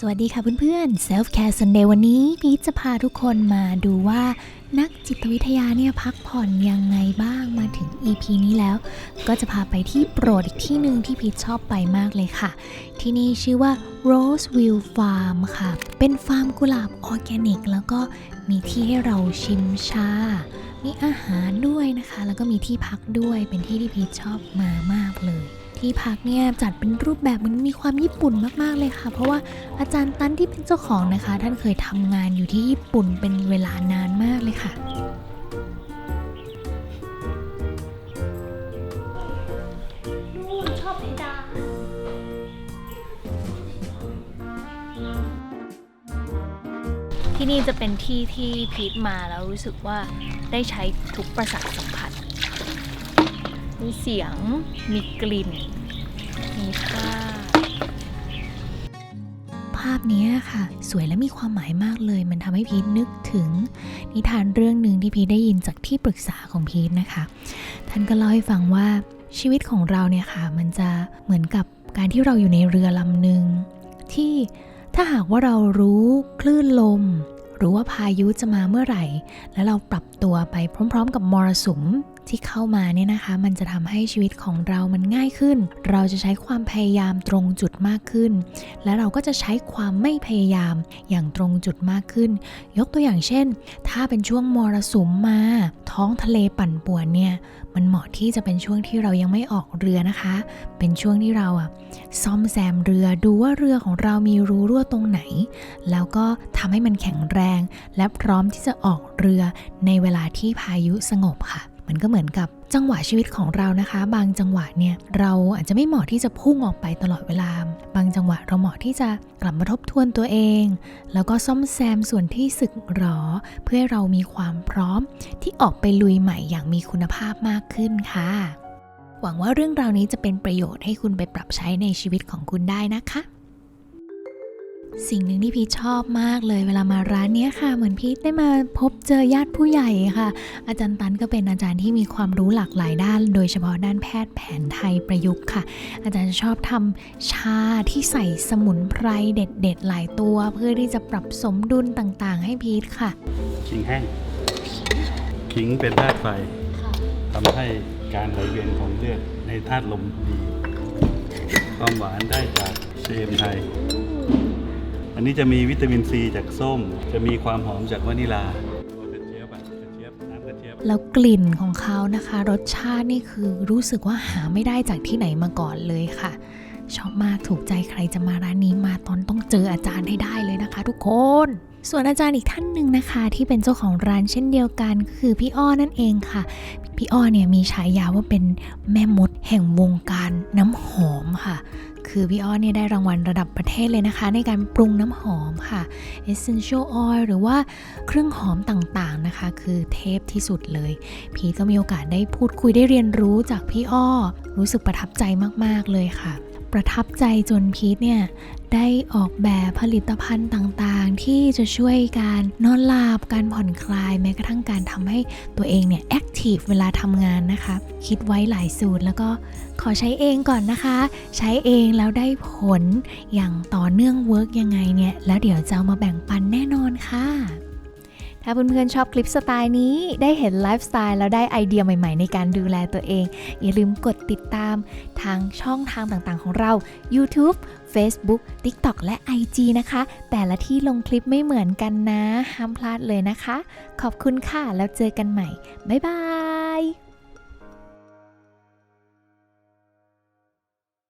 สวัสดีค่ะเพื่อนๆ Self Care Sunday วันนี้พีชจะพาทุกคนมาดูว่านักจิตวิทยาเนี่ยพักผ่อนยังไงบ้างมาถึง EP นี้แล้ว ก็จะพาไปที่โปรดอีกที่หนึ่งที่พีชชอบไปมากเลยค่ะ ที่นี่ชื่อว่า Roseville Farm ค่ะ เป็นฟาร์มกุหลาบออร์แกนิก แล้วก็มีที่ให้เราชิมชา มีอาหารด้วยนะคะ แล้วก็มีที่พักด้วยเป็นที่ที่พีชชอบมามากเลย ที่พักเนี่ยจัดเป็นรูปแบบมันมีความญี่ปุ่นมากๆเลยค่ะ เพราะว่าอาจารย์ตันที่เป็นเจ้าของนะคะ ท่านเคยทำงานอยู่ที่ญี่ปุ่นเป็นเวลานานมากเลยค่ะนูนชอบเพดาที่นี่จะเป็นที่ที่พีทมาแล้วรู้สึกว่าได้ใช้ทุกประสาทสัมผัส มีเสียง มีกลิ่น มีภาพ ภาพนี้ค่ะ สวยและมีความหมายมากเลย มันทำให้พีทนึกถึง นิทานเรื่องหนึ่งที่พีทได้ยินจากที่ปรึกษาของพีทนะคะ ท่านก็เล่าให้ฟังว่าชีวิตของเราเนี่ยค่ะ มันจะเหมือนกับการที่เราอยู่ในเรือลำหนึ่งที่ถ้าหากว่าเรารู้คลื่นลมหรือว่าพายุจะมาเมื่อไหร่ แล้วเราปรับตัวไปพร้อม ๆ กับมรสุม ที่เข้ามาเนี่ยนะคะ มันจะทำให้ชีวิตของเรามันง่ายขึ้น เราจะใช้ความพยายามตรงจุดมากขึ้น และเราก็จะใช้ความไม่พยายามอย่างตรงจุดมากขึ้น ยกตัวอย่างเช่น ถ้าเป็นช่วงมรสุมมา ท้องทะเลปั่นป่วนเนี่ย มันเหมาะที่จะเป็นช่วงที่เรายังไม่ออกเรือนะคะ เป็นช่วงที่เราอะซ่อมแซมเรือดูว่าเรือของเรามีรูรั่วตรงไหน แล้วก็ทำให้มันแข็งแรง และพร้อมที่จะออกเรือในเวลาที่พายุสงบค่ะ มันก็เหมือนกับจังหวะชีวิตของเรานะคะ บางจังหวะเนี่ยเราอาจจะไม่เหมาะที่จะพุ่งออกไปตลอดเวลา บางจังหวะเราเหมาะที่จะกลับมาทบทวนตัวเอง แล้วก็ซ่อมแซมส่วนที่สึกหรอ เพื่อเรามีความพร้อมที่ออกไปลุยใหม่อย่างมีคุณภาพมากขึ้นค่ะ หวังว่าเรื่องราวนี้จะเป็นประโยชน์ให้คุณไปปรับใช้ในชีวิตของคุณได้นะคะ สิ่งหนึ่งที่พีชชอบมากเลยเวลามาร้านนี้ค่ะ เหมือนพีชได้มาพบเจอญาติผู้ใหญ่ค่ะ อาจารย์ตันก็เป็นอาจารย์ที่มีความรู้หลากหลายด้าน โดยเฉพาะด้านแพทย์แผนไทยประยุกต์ค่ะ อาจารย์ชอบทำชาที่ใส่สมุนไพรเด็ด ๆ หลายตัว เพื่อที่จะปรับสมดุลต่างๆ ให้พีชค่ะขิงแห้งขิงเป็นธาตุไฟทำให้การไหลเวียนของเลือดในธาตุลมดีความหวานได้จากเชมไทย อันนี้จะมีวิตามินซีจากส้ม จะมีความหอมจากวานิลาแล้วกลิ่นของเขานะคะ รสชาตินี่คือรู้สึกว่าหาไม่ได้จากที่ไหนมาก่อนเลยค่ะ ชอบมากถูกใจใครจะมาร้านนี้มาตอนต้องเจออาจารย์ให้ได้เลยนะคะ ทุกคน ส่วนอาจารย์อีกท่านหนึ่งนะคะ ที่เป็นเจ้าของร้านเช่นเดียวกันก็คือพี่อ้อนั่นเองค่ะ พี่อ้อเนี่ยมีฉายาว่าเป็นแม่มดแห่งวงการน้ำหอมค่ะคือพี่อ้อเนี่ยได้รางวัลระดับประเทศเลยนะคะ ในการปรุงน้ำหอมค่ะ essential oil หรือว่าเครื่องหอมต่างๆนะคะ คือเทพที่สุดเลย พีก็มีโอกาสได้พูดคุยได้เรียนรู้จากพี่อ้อ รู้สึกประทับใจมากๆเลยค่ะ ประทับใจจนพีทเนี่ยได้ออกแบบผลิตภัณฑ์ต่างๆ ที่จะช่วยการนอนหลับการผ่อนคลายแม้กระทั่งการทำให้ตัวเองเนี่ยแอคทีฟเวลาทำงานนะคะ คิดไว้หลายสูตรแล้วก็ขอใช้เองก่อนนะคะ ใช้เองแล้วได้ผลอย่างต่อเนื่องเวิร์กยังไงเนี่ย แล้วเดี๋ยวจะเอามาแบ่งปันแน่นอนค่ะ ถ้าเพื่อนๆชอบคลิปสไตล์นี้ ได้เห็นไลฟ์สไตล์แล้วได้ไอเดียใหม่ๆ ในการดูแลตัวเอง อย่าลืมกดติดตามทางช่องทางต่างๆ ของเรา YouTube Facebook TikTok และ IG นะคะ แต่ละที่ลงคลิปไม่เหมือนกันนะ ห้ามพลาดเลยนะคะ ขอบคุณค่ะ แล้วเจอกันใหม่ บ๊ายบาย